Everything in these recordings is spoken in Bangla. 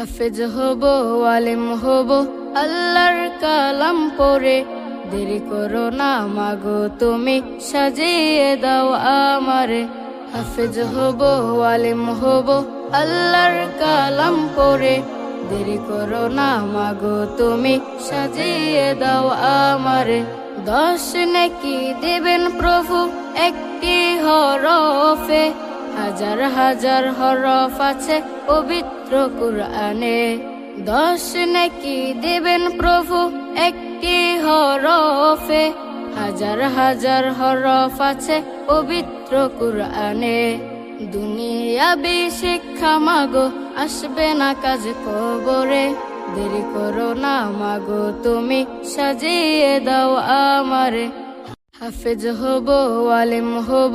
হাফেজ হব, আলেম হব, আল্লাহর কালাম পড়ে। দেরি করো না, মাগো তুমি সাজিয়ে দাও আমারে। হাফেজ হব, আলেম হব, আল্লাহর কালাম পড়ে। দেরি করো না, মাগো তুমি সাজিয়ে দাও আমারে। দশ নাকি দেবেন প্রভু একটি হরফে। হাজার হাজার হরফ আছে পবিত্র কুরআনে। দশ নাকি দেবেন প্রভু একটি হরফে। হাজার হাজার হরফ আছে পবিত্র কুরআনে। দুনিয়াবি শিক্ষা মাগো, আসবে না কাজ কবরে। দেরি করো না মাগো, তুমি সাজিয়ে দাও আমারে। হাফেজ হব, আলেম হব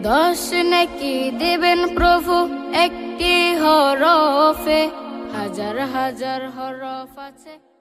দশ নাকি দেবেন প্রভু একটি হরফে হাজার হাজার হরফ আছে।